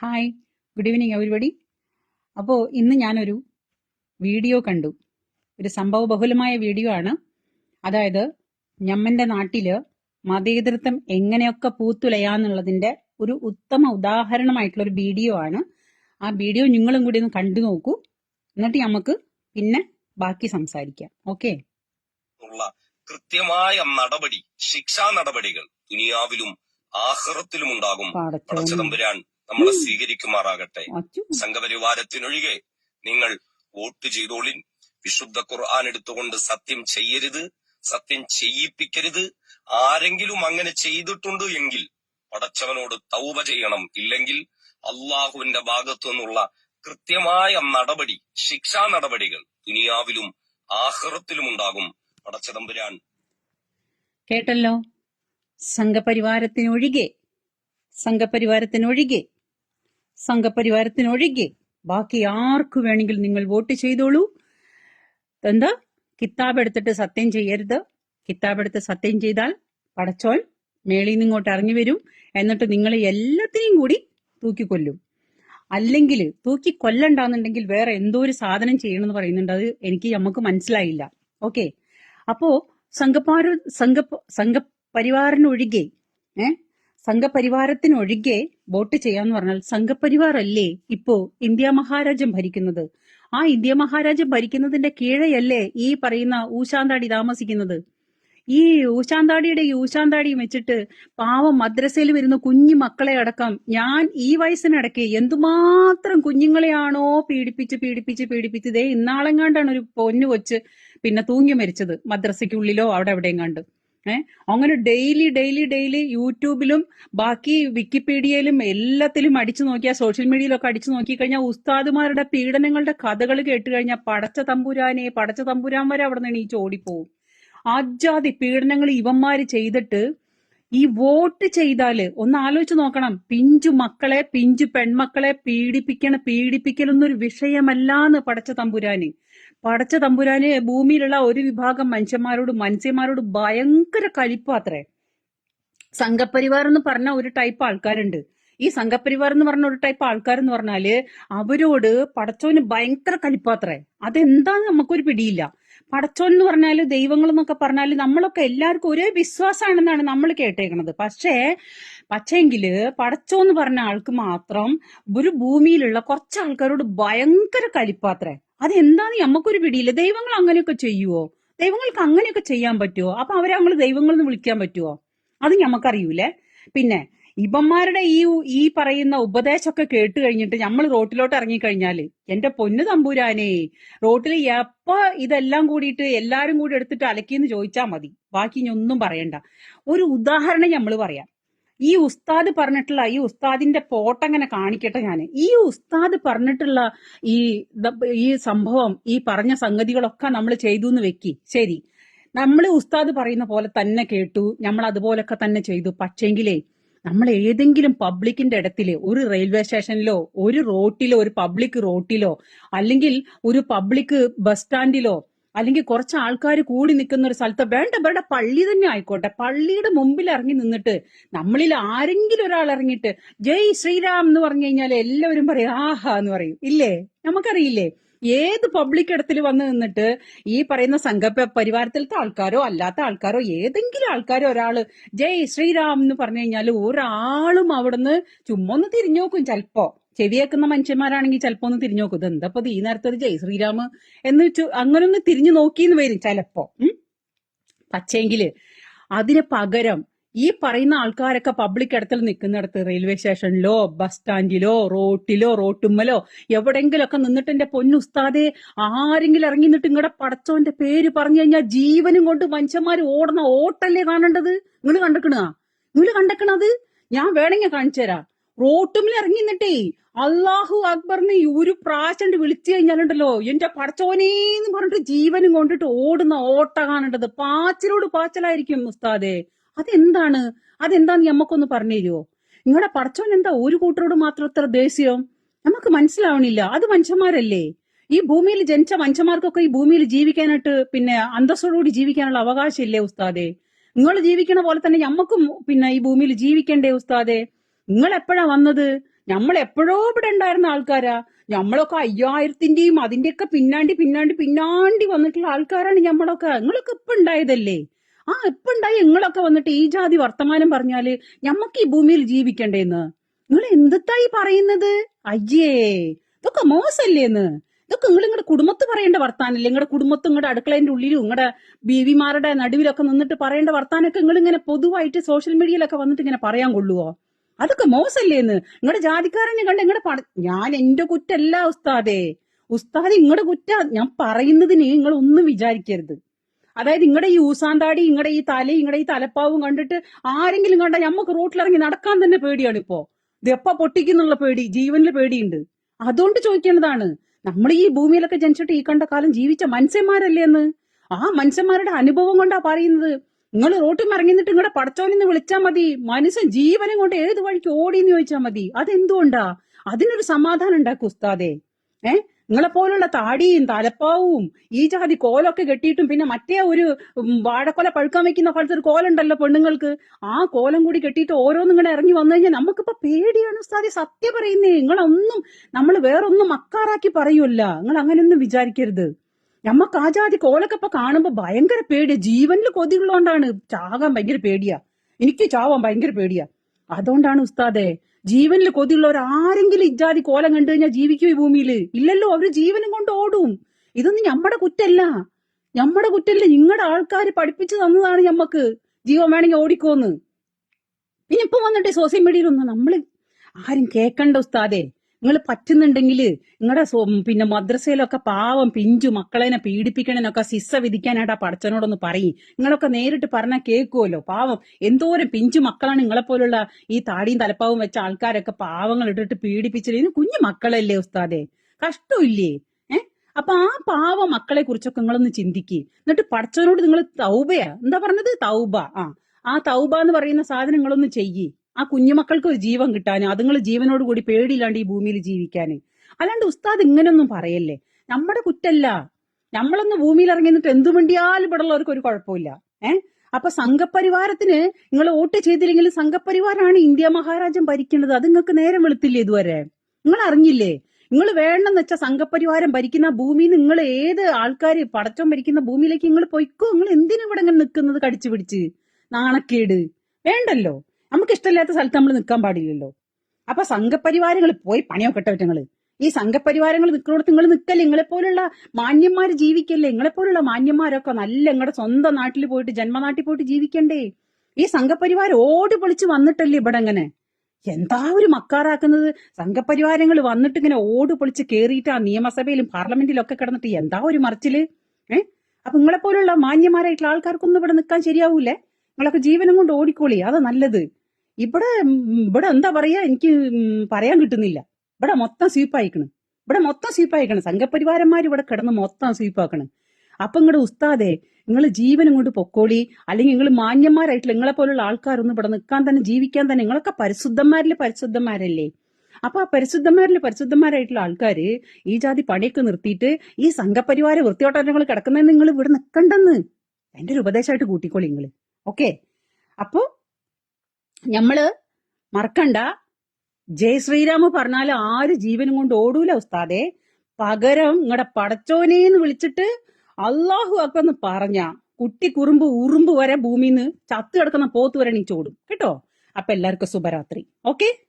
Hi good evening everybody അപ്പോൾ ഇന്ന് ഞാനൊരു വീഡിയോ കണ്ടു. ഒരു സംഭവ ബഹുലമായ വീഡിയോ ആണ്. അതായത് ഞമ്മന്റെ നാട്ടിൽ മതേതൃത്വം എങ്ങനെയൊക്കെ പൂത്തുലയാന്നുള്ളതിന്റെ ഒരു ഉത്തമ ഉദാഹരണമായിട്ടുള്ള ഒരു വീഡിയോ ആണ്. ആ വീഡിയോ നിങ്ങളും കൂടി ഒന്ന് കണ്ടു നോക്കൂ. എന്നിട്ട് നമുക്ക് പിന്നെ ബാക്കി സംസാരിക്കാം. ഓക്കെ കൃത്യമായ നടപടി ശിക്ഷാ നടപടികൾ ദുനിയാവിലും ആഹ്റത്തിലും ഉണ്ടാകും പടച്ചതമ്പുരാൻ നമ്മളെ സ്വീകരിക്കുമാറാകട്ടെ. സംഘപരിവാരത്തിനൊഴികെ നിങ്ങൾ വോട്ട് ചെയ്തോളിൻ. വിശുദ്ധ ഖുർആൻ എടുത്തുകൊണ്ട് സത്യം ചെയ്യരുത് സത്യം ചെയ്യിപ്പിക്കരുത്. ആരെങ്കിലും അങ്ങനെ ചെയ്തിട്ടുണ്ട് എങ്കിൽ പടച്ചവനോട് തൗബ ചെയ്യണം. ഇല്ലെങ്കിൽ അള്ളാഹുവിന്റെ ഭാഗത്തു നിന്നുള്ള കൃത്യമായ നടപടി ശിക്ഷാ നടപടികൾ ദുനിയാവിലും ആഹ്റത്തിലും ഉണ്ടാകും. പടച്ചതമ്പുരാൻ കേട്ടല്ലോ? സംഘപരിവാരത്തിനൊഴികെ സംഘപരിവാരത്തിനൊഴികെ സംഘപരിവാരത്തിനൊഴികെ ബാക്കി ആർക്കു വേണമെങ്കിൽ നിങ്ങൾ വോട്ട് ചെയ്തോളൂ. എന്താ? കിതാബ് എടുത്തിട്ട് സത്യം ചെയ്യരുത്. കിതാബ് എടുത്ത് സത്യം ചെയ്താൽ പടച്ചോൻ മേളിൽ നിന്ന് ഇങ്ങോട്ട് ഇറങ്ങി വരും. എന്നിട്ട് നിങ്ങളെ എല്ലാത്തിനെയും കൂടി തൂക്കിക്കൊല്ലും. അല്ലെങ്കിൽ തൂക്കി കൊല്ലണ്ടാന്നുണ്ടെങ്കിൽ വേറെ എന്തോ ഒരു സാധനം ചെയ്യണം എന്ന് പറയുന്നുണ്ട്. അത് എനിക്ക് നമുക്ക് മനസ്സിലായില്ല. ഓക്കെ. അപ്പോ സംഘപാര സംഘ സംഘപരിവാറിനൊഴികെ ഏ? സംഘപരിവാരത്തിനൊഴികെ വോട്ട് ചെയ്യാന്ന് പറഞ്ഞാൽ സംഘപരിവാർ അല്ലേ ഇപ്പോ ഇന്ത്യ മഹാരാജ്യം ഭരിക്കുന്നത്? ആ ഇന്ത്യ മഹാരാജ്യം ഭരിക്കുന്നതിന്റെ കീഴെയല്ലേ ഈ പറയുന്ന ഊശാന്താടി താമസിക്കുന്നത്? ഈ ഊശാന്താടിയുടെ ഈ ഊശാന്താടിയും വെച്ചിട്ട് പാവം മദ്രസയിൽ വരുന്ന കുഞ്ഞു മക്കളെ അടക്കം ഞാൻ ഈ വയസ്സിനടക്കി എന്തുമാത്രം കുഞ്ഞുങ്ങളെയാണോ പീഡിപ്പിച്ച് പീഡിപ്പിച്ച് പീഡിപ്പിച്ച് ദേ ഇന്നാളെങ്ങാണ്ടാണ് ഒരു പൊന്നു കൊച്ച് പിന്നെ തൂങ്ങി മരിച്ചത് മദ്രസയ്ക്കുള്ളിലോ അവിടെ എവിടെയും കണ്ട് ഏഹ് അങ്ങനെ ഡെയിലി ഡെയിലി ഡെയിലി യൂട്യൂബിലും ബാക്കി വിക്കിപീഡിയയിലും എല്ലാത്തിലും അടിച്ചു നോക്കിയാൽ സോഷ്യൽ മീഡിയയിലൊക്കെ അടിച്ചു നോക്കിക്കഴിഞ്ഞാൽ ഉസ്താദുമാരുടെ പീഡനങ്ങളുടെ കഥകൾ കേട്ട് കഴിഞ്ഞാൽ പടച്ച തമ്പുരാനെ പടച്ച തമ്പുരാൻ വരെ അവിടെ നിന്ന് എണീച്ച് ഓടിപ്പോവും. അജാതി പീഡനങ്ങൾ ഇവന്മാര് ചെയ്തിട്ട് ഈ വോട്ട് ചെയ്താൽ ഒന്ന് ആലോചിച്ച് നോക്കണം. പിഞ്ചു മക്കളെ പിഞ്ചു പെൺമക്കളെ പീഡിപ്പിക്കണ പീഡിപ്പിക്കലൊന്നൊരു വിഷയമല്ലാന്ന് പടച്ച തമ്പുരാന്. പടച്ച തമ്പുരാന് ഭൂമിയിലുള്ള ഒരു വിഭാഗം മനുഷ്യന്മാരോട് മനുഷ്യന്മാരോട് ഭയങ്കര കലിപ്പാത്രേ സംഘപരിവാർ എന്ന് പറഞ്ഞ ഒരു ടൈപ്പ് ആൾക്കാരുണ്ട്. ഈ സംഘപരിവാർ എന്ന് പറഞ്ഞ ഒരു ടൈപ്പ് ആൾക്കാരെന്ന് പറഞ്ഞാൽ അവരോട് പടച്ചോന് ഭയങ്കര കലിപ്പാത്രേ അതെന്താന്ന് നമുക്കൊരു പിടിയില്ല. പടച്ചോൻ എന്ന് പറഞ്ഞാൽ ദൈവങ്ങൾ എന്നൊക്കെ പറഞ്ഞാൽ നമ്മളൊക്കെ എല്ലാവർക്കും ഒരേ വിശ്വാസമാണെന്നാണ് നമ്മൾ കേട്ടേക്കണത്. പക്ഷേ പക്ഷേങ്കിൽ പടച്ചോ എന്ന് പറഞ്ഞ ആൾക്ക് മാത്രം ഒരു ഭൂമിയിലുള്ള കുറച്ച് ആൾക്കാരോട് ഭയങ്കര കലിപ്പാത്രേ അതെന്താന്ന് നമ്മക്കൊരു പിടിയില്ല. ദൈവങ്ങൾ അങ്ങനെയൊക്കെ ചെയ്യുവോ? ദൈവങ്ങൾക്ക് അങ്ങനെയൊക്കെ ചെയ്യാൻ പറ്റുമോ അപ്പൊ അവരെ നമ്മൾ ദൈവങ്ങളെന്ന് വിളിക്കാൻ പറ്റുമോ അത് ഞമ്മക്കറിയൂലേ? പിന്നെ ഇവന്മാരുടെ ഈ ഈ പറയുന്ന ഉപദേശമൊക്കെ കേട്ട് കഴിഞ്ഞിട്ട് നമ്മൾ റോട്ടിലോട്ട് ഇറങ്ങിക്കഴിഞ്ഞാൽ എന്റെ പൊന്നു തമ്പുരാനേ റോട്ടിൽ എപ്പ ഇതെല്ലാം കൂടിയിട്ട് എല്ലാരും കൂടി എടുത്തിട്ട് അലക്കിയെന്ന് ചോദിച്ചാൽ മതി. ബാക്കി ഇനി ഒന്നും പറയണ്ട. ഒരു ഉദാഹരണം നമ്മൾ പറയാം. ഈ ഉസ്താദ് പറഞ്ഞിട്ടുള്ള ഈ ഉസ്താദിന്റെ പോട്ടങ്ങനെ കാണിക്കട്ടെ ഞാൻ ഈ ഉസ്താദ് പറഞ്ഞിട്ടുള്ള ഈ ഈ സംഭവം ഈ പറഞ്ഞ സംഗതികളൊക്കെ നമ്മൾ ചെയ്തു എന്ന് വെക്കി. ശരി. നമ്മൾ ഉസ്താദ് പറയുന്ന പോലെ തന്നെ കേട്ടു. നമ്മൾ അതുപോലൊക്കെ തന്നെ ചെയ്തു. പക്ഷേങ്കിലേ നമ്മൾ ഏതെങ്കിലും പബ്ലിക്കിന്റെ ഇടത്തിൽ ഒരു റെയിൽവേ സ്റ്റേഷനിലോ ഒരു റോട്ടിലോ ഒരു പബ്ലിക് റോട്ടിലോ അല്ലെങ്കിൽ ഒരു പബ്ലിക് ബസ് സ്റ്റാൻഡിലോ അല്ലെങ്കിൽ കുറച്ച് ആൾക്കാർ കൂടി നിൽക്കുന്ന ഒരു സ്ഥലത്ത് വേണ്ട വേണ്ട പള്ളി തന്നെ ആയിക്കോട്ടെ. പള്ളിയുടെ മുമ്പിൽ ഇറങ്ങി നിന്നിട്ട് നമ്മളിൽ ആരെങ്കിലും ഒരാൾ ഇറങ്ങിയിട്ട് ജയ് ശ്രീരാം എന്ന് പറഞ്ഞു കഴിഞ്ഞാൽ എല്ലാവരും പറയും ആഹാ എന്ന് പറയും. ഇല്ലേ? നമുക്കറിയില്ലേ? ഏത് പബ്ലിക് ഇടത്തിൽ വന്ന് നിന്നിട്ട് ഈ പറയുന്ന സംഘ പരിവാരത്തിലത്തെ ആൾക്കാരോ അല്ലാത്ത ആൾക്കാരോ ഏതെങ്കിലും ആൾക്കാരോ ഒരാൾ ജയ് ശ്രീരാം എന്ന് പറഞ്ഞു കഴിഞ്ഞാൽ ഒരാളും അവിടുന്ന് ചുമ്മാ ഒന്ന് തിരിഞ്ഞു നോക്കും ചിലപ്പോ. ചെവിയേക്കുന്ന മനുഷ്യന്മാരാണെങ്കിൽ ചിലപ്പോ ഒന്ന് തിരിഞ്ഞു നോക്കും. ഇത് എന്താ ഈ നേരത്തെ ഒരു ജയ് ശ്രീരാമ് എന്ന് വെച്ചു അങ്ങനെ ഒന്ന് തിരിഞ്ഞു നോക്കിന്ന് വരും ചിലപ്പോ. പക്ഷേങ്കിൽ അതിന് പകരം ഈ പറയുന്ന ആൾക്കാരൊക്കെ പബ്ലിക് ഇടത്തിൽ നിൽക്കുന്നിടത്ത് റെയിൽവേ സ്റ്റേഷനിലോ ബസ് സ്റ്റാൻഡിലോ റോട്ടിലോ റോട്ടുമ്മലോ എവിടെങ്കിലൊക്കെ നിന്നിട്ട് എന്റെ പൊന്നുസ്താദെ ആരെങ്കിലും ഇറങ്ങി നിന്നിട്ട് ഇങ്ങടെ പടച്ചോന്റെ പേര് പറഞ്ഞു കഴിഞ്ഞാൽ ജീവനും കൊണ്ട് മനുഷ്യന്മാർ ഓടുന്ന ഓട്ടല്ലേ കാണേണ്ടത്? നിങ്ങൾ കണ്ടെക്കണ നിങ്ങൾ കണ്ടക്കണത്? ഞാൻ വേണമെങ്കിൽ കാണിച്ചു തരാം റോട്ടുമ്മിൽ ഇറങ്ങി നിന്നിട്ടേ അള്ളാഹു അക്ബറിന് ഒരു പ്രാവശ്യം വിളിച്ചു കഴിഞ്ഞാലുണ്ടല്ലോ എന്റെ പടച്ചോനേന്ന് പറഞ്ഞിട്ട് ജീവനും കൊണ്ടിട്ട് ഓടുന്ന ഓട്ട കാണേണ്ടത് പാച്ചിലോട് പാച്ചലായിരിക്കും മുസ്താദെ അതെന്താണ്? അതെന്താന്ന് നമ്മക്കൊന്ന് പറഞ്ഞു തരുമോ നിങ്ങളുടെ പടച്ചോൻ എന്താ ഒരു കൂട്ടരോട് മാത്രം ഇത്ര ദേഷ്യം? നമുക്ക് മനസ്സിലാവണില്ല. അത് മനുഷ്യന്മാരല്ലേ? ഈ ഭൂമിയിൽ ജനിച്ച മനുഷ്യന്മാർക്കൊക്കെ ഈ ഭൂമിയിൽ ജീവിക്കാനായിട്ട് പിന്നെ അന്തസ്സോടുകൂടി ജീവിക്കാനുള്ള അവകാശമില്ലേ ഉസ്താദെ? നിങ്ങൾ ജീവിക്കണ പോലെ തന്നെ നമ്മക്കും പിന്നെ ഈ ഭൂമിയിൽ ജീവിക്കണ്ടേ ഉസ്താദെ? നിങ്ങൾ എപ്പോഴാ വന്നത്? നമ്മൾ എപ്പോഴോ ഇവിടെ ഉണ്ടായിരുന്ന ആൾക്കാരാ. നമ്മളൊക്കെ അയ്യായിരത്തിന്റെയും അതിന്റെയൊക്കെ പിന്നാണ്ടി പിന്നാണ്ടി പിന്നാണ്ടി വന്നിട്ടുള്ള ആൾക്കാരാണ് നമ്മളൊക്കെ നിങ്ങളൊക്കെ ഇപ്പൊ ഉണ്ടായതല്ലേ? ആ ഇപ്പൊ ഉണ്ടായി നിങ്ങളൊക്കെ വന്നിട്ട് ഈ ജാതി വർത്തമാനം പറഞ്ഞാൽ ഞമ്മക്ക് ഈ ഭൂമിയിൽ ജീവിക്കണ്ടേന്ന്. നിങ്ങൾ എന്തിത്തായി പറയുന്നത്? അയ്യേ ഇതൊക്കെ മോശല്ലേന്ന്. ഇതൊക്കെ നിങ്ങൾ നിങ്ങളുടെ കുടുംബത്ത് പറയേണ്ട വർത്താനല്ലേ? നിങ്ങളുടെ കുടുംബത്ത് നിങ്ങളുടെ അടുക്കളേന്റെ ഉള്ളിലും നിങ്ങളുടെ ബീവിമാരുടെ നടുവിലൊക്കെ നിന്നിട്ട് പറയേണ്ട വർത്താനൊക്കെ നിങ്ങൾ ഇങ്ങനെ പൊതുവായിട്ട് സോഷ്യൽ മീഡിയയിലൊക്കെ വന്നിട്ട് ഇങ്ങനെ പറയാൻ കൊള്ളുവോ? അതൊക്കെ മോശല്ലേന്ന്. നിങ്ങളുടെ ജാതിക്കാരനെ കണ്ട് നിങ്ങളുടെ പട ഞാൻ എന്റെ കുറ്റല്ല ഉസ്താദേ. ഉസ്താദ് നിങ്ങളുടെ കുറ്റ ഞാൻ പറയുന്നതിന് നിങ്ങൾ ഒന്നും വിചാരിക്കരുത്. അതായത് നിങ്ങളുടെ ഈ ഊസാന്താടി നിങ്ങളുടെ ഈ തലയും നിങ്ങളുടെ ഈ തലപ്പാവും കണ്ടിട്ട് ആരെങ്കിലും കണ്ട ഞമ്മക്ക് റോട്ടിലിറങ്ങി നടക്കാൻ തന്നെ പേടിയാണ് ഇപ്പോ. ഇത് എപ്പ പൊട്ടിക്കുന്നുള്ള പേടി ജീവനിൽ പേടിയുണ്ട്. അതുകൊണ്ട് ചോദിക്കേണ്ടതാണ്. നമ്മൾ ഈ ഭൂമിയിലൊക്കെ ജനിച്ചിട്ട് ഈ കണ്ട കാലം ജീവിച്ച മനുഷ്യന്മാരല്ലേ എന്ന്? ആ മനുഷ്യന്മാരുടെ അനുഭവം കൊണ്ടാ പറയുന്നത്. നിങ്ങൾ റോട്ടിൽ ഇറങ്ങിന്നിട്ട് നിങ്ങളുടെ പടച്ചോനെന്ന് വിളിച്ചാൽ മതി. മനുഷ്യൻ ജീവനും കൊണ്ട് ഏത് വഴിക്ക് ഓടിയെന്ന് ചോദിച്ചാൽ മതി. അതെന്തുകൊണ്ടാ? അതിനൊരു സമാധാനം ഉണ്ടാക്കും ഉസ്താദേ. ഏ? നിങ്ങളെ പോലുള്ള താടിയും തലപ്പാവും ഈ ജാതി കോലൊക്കെ കെട്ടിയിട്ടും പിന്നെ മറ്റേ ഒരു വാഴക്കൊല പഴുക്കാൻ വെക്കുന്ന പോലത്തെ ഒരു കോലുണ്ടല്ലോ പെണ്ണുങ്ങൾക്ക്. ആ കോലം കൂടി കെട്ടിയിട്ട് ഓരോന്നും ഇങ്ങനെ ഇറങ്ങി വന്നു കഴിഞ്ഞാൽ നമുക്കിപ്പോ പേടിയാണ് ഉസ്താദി. സത്യം പറയുന്നേ നിങ്ങളൊന്നും നമ്മൾ വേറൊന്നും മക്കാറാക്കി പറയൂല്ല. നിങ്ങൾ അങ്ങനെയൊന്നും വിചാരിക്കരുത്. ഞമ്മക്ക് ആ ജാതി കോലൊക്കെ ഇപ്പൊ കാണുമ്പോ ഭയങ്കര പേടിയാ. ജീവനിൽ കൊതിയുള്ളതുകൊണ്ടാണ് ചാകാൻ ഭയങ്കര പേടിയാ. എനിക്ക് ചാവാൻ ഭയങ്കര പേടിയാ. അതുകൊണ്ടാണ് ഉസ്താദെ ജീവനിൽ കൊതിയുള്ളവർ ആരെങ്കിലും ഇജാതി കോലം കണ്ടു കഴിഞ്ഞാൽ ജീവിക്കും ഈ ഭൂമിയിൽ ഇല്ലല്ലോ അവർ ജീവനും കൊണ്ട് ഓടും. ഇതൊന്നും ഞമ്മടെ കുറ്റല്ല. ഞമ്മടെ കുറ്റല്ല. നിങ്ങളുടെ ആൾക്കാർ പഠിപ്പിച്ചു തന്നതാണ് ഞമ്മക്ക് ജീവൻ വേണമെങ്കിൽ ഓടിക്കോന്ന്. പിന്നെ ഇപ്പൊ വന്നിട്ട് സോഷ്യൽ മീഡിയയിലൊന്നും നമ്മൾ ആരും കേക്കണ്ട ഉസ്താദെ. നിങ്ങൾ പറ്റുന്നുണ്ടെങ്കിൽ നിങ്ങളുടെ പിന്നെ മദ്രസയിലൊക്കെ പാവം പിഞ്ചു മക്കളെനെ പീഡിപ്പിക്കണേനൊക്കെ ശിക്ഷ വിധിക്കാനായിട്ട് ആ പടച്ചനോടൊന്ന് പറയും. നിങ്ങളൊക്കെ നേരിട്ട് പറഞ്ഞാൽ കേൾക്കുമല്ലോ പാവം. എന്തോരം പിഞ്ചു മക്കളാണ് നിങ്ങളെപ്പോലുള്ള ഈ താടിയും തലപ്പാവും വെച്ച ആൾക്കാരൊക്കെ പാവങ്ങൾ ഇട്ടിട്ട് പീഡിപ്പിച്ചത് ഇത് കുഞ്ഞു മക്കളല്ലേ ഉസ്താദെ? കഷ്ടമില്ലേ അപ്പൊ ആ പാവ മക്കളെ കുറിച്ചൊക്കെ നിങ്ങളൊന്ന് ചിന്തിക്ക്. എന്നിട്ട് പടച്ചവനോട് നിങ്ങൾ തൗബയാ. എന്താ പറഞ്ഞത്? തൗബ. ആ. ആ തൗബ എന്ന് പറയുന്ന സാധനം നിങ്ങളൊന്ന് ചെയ്യ്. ആ കുഞ്ഞുമക്കൾക്ക് ഒരു ജീവൻ കിട്ടാൻ അതുങ്ങൾ ജീവനോട് കൂടി പേടിയില്ലാണ്ട് ഈ ഭൂമിയിൽ ജീവിക്കാൻ അല്ലാണ്ട് ഉസ്താദ് ഇങ്ങനൊന്നും പറയല്ലേ? നമ്മുടെ കുറ്റല്ല. നമ്മളൊന്ന് ഭൂമിയിൽ ഇറങ്ങി നിന്നിട്ട് എന്തു വേണ്ടിയാലും ഇവിടെയുള്ളവർക്ക് ഒരു കുഴപ്പമില്ല. ഏ? അപ്പൊ സംഘപരിവാരത്തിന് നിങ്ങൾ വോട്ട് ചെയ്തില്ലെങ്കിൽ സംഘപരിവാരാണ് ഇന്ത്യ മഹാരാജ്യം ഭരിക്കുന്നത്. അത് നിങ്ങൾക്ക് നേരം വെളുത്തില്ലേ ഇതുവരെ? നിങ്ങൾ അറിഞ്ഞില്ലേ? നിങ്ങൾ വേണമെന്ന് വെച്ചാൽ സംഘപരിവാരം ഭരിക്കുന്ന ഭൂമി നിങ്ങൾ ഏത് ആൾക്കാർ പടച്ചോൻ ഭരിക്കുന്ന ഭൂമിയിലേക്ക് നിങ്ങൾ പൊയ്ക്കോ? നിങ്ങൾ എന്തിനു ഇവിടെ ഇങ്ങനെ നിൽക്കുന്നത് കടിച്ചു പിടിച്ച്? നാണക്കേട്. വേണ്ടല്ലോ. നമുക്ക് ഇഷ്ടമില്ലാത്ത സ്ഥലത്ത് നമ്മൾ നിൽക്കാൻ പാടില്ലല്ലോ. അപ്പൊ സംഘപരിവാരങ്ങൾ പോയി പണിയൊക്കെ നിങ്ങൾ ഈ സംഘപരിവാരങ്ങൾ നിൽക്കുന്നിടത്ത് നിങ്ങൾ നിൽക്കല്ലേ? നിങ്ങളെ പോലുള്ള മാന്യന്മാർ ജീവിക്കല്ലേ? നിങ്ങളെ പോലുള്ള മാന്യന്മാരൊക്കെ നല്ല നിങ്ങളുടെ സ്വന്തം നാട്ടിൽ പോയിട്ട് ജന്മനാട്ടിൽ പോയിട്ട് ജീവിക്കണ്ടേ? ഈ സംഘപരിവാരം ഓടി പൊളിച്ച് വന്നിട്ടല്ലേ ഇവിടെ അങ്ങനെ എന്താ ഒരു മക്കാറാക്കുന്നത്? സംഘപരിവാരങ്ങൾ വന്നിട്ട് ഇങ്ങനെ ഓട് പൊളിച്ച് കേറിയിട്ട് ആ നിയമസഭയിലും പാർലമെന്റിലും ഒക്കെ കിടന്നിട്ട് എന്താ ഒരു മറിച്ചിൽ? ഏഹ് അപ്പൊ നിങ്ങളെ പോലുള്ള മാന്യന്മാരായിട്ടുള്ള ആൾക്കാർക്കൊന്നും ഇവിടെ നിൽക്കാൻ ശരിയാവൂലേ നിങ്ങളൊക്കെ ജീവനും കൊണ്ട് ഓടിക്കോളി. അതാ നല്ലത്. ഇവിടെ ഇവിടെ എന്താ പറയാ? എനിക്ക് പറയാൻ കിട്ടുന്നില്ല. ഇവിടെ മൊത്തം സ്വീപ്പായിക്കണ്. ഇവിടെ മൊത്തം സ്വീപ്പായിക്കണം. സംഘപരിവാരന്മാർ ഇവിടെ കിടന്ന് മൊത്തം സ്വീപ്പാക്കണം. അപ്പൊ ഇങ്ങടെ ഉസ്താദേ നിങ്ങൾ ജീവനും കൊണ്ട് പൊക്കോളി. അല്ലെങ്കിൽ നിങ്ങൾ മാന്യന്മാരായിട്ടുള്ള നിങ്ങളെ പോലുള്ള ആൾക്കാരൊന്നും ഇവിടെ നിൽക്കാൻ തന്നെ ജീവിക്കാൻ തന്നെ നിങ്ങളൊക്കെ പരിശുദ്ധന്മാരിലെ പരിശുദ്ധന്മാരല്ലേ? അപ്പൊ ആ പരിശുദ്ധന്മാരിൽ പരിശുദ്ധന്മാരായിട്ടുള്ള ആൾക്കാര് ഈ ജാതി പണിയൊക്കെ നിർത്തിയിട്ട് ഈ സംഘപരിവാര വൃത്തിയോട്ടങ്ങൾ കിടക്കുന്നതിന് നിങ്ങൾ ഇവിടെ നിൽക്കണ്ടെന്ന് എന്റെ ഒരു ഉപദേശമായിട്ട് കൂട്ടിക്കോളി നിങ്ങൾ ഓക്കെ? അപ്പോ ഞമ്മൾ മറക്കണ്ട. ജയ് ശ്രീരാമ് പറഞ്ഞാൽ ആര് ജീവനും കൊണ്ട് ഓടൂല ഉസ്താദേ. പകരം നിങ്ങളുടെ പടച്ചോനേന്ന് വിളിച്ചിട്ട് അള്ളാഹു അക്കെന്ന് പറഞ്ഞ കുട്ടി കുറുമ്പ് ഉറുമ്പ് വരെ ഭൂമിന്ന് ചത്തു കിടക്കുന്ന പോത്ത് വരെ നീ ചോടും കേട്ടോ? അപ്പൊ എല്ലാവർക്കും ശുഭരാത്രി. ഓക്കെ?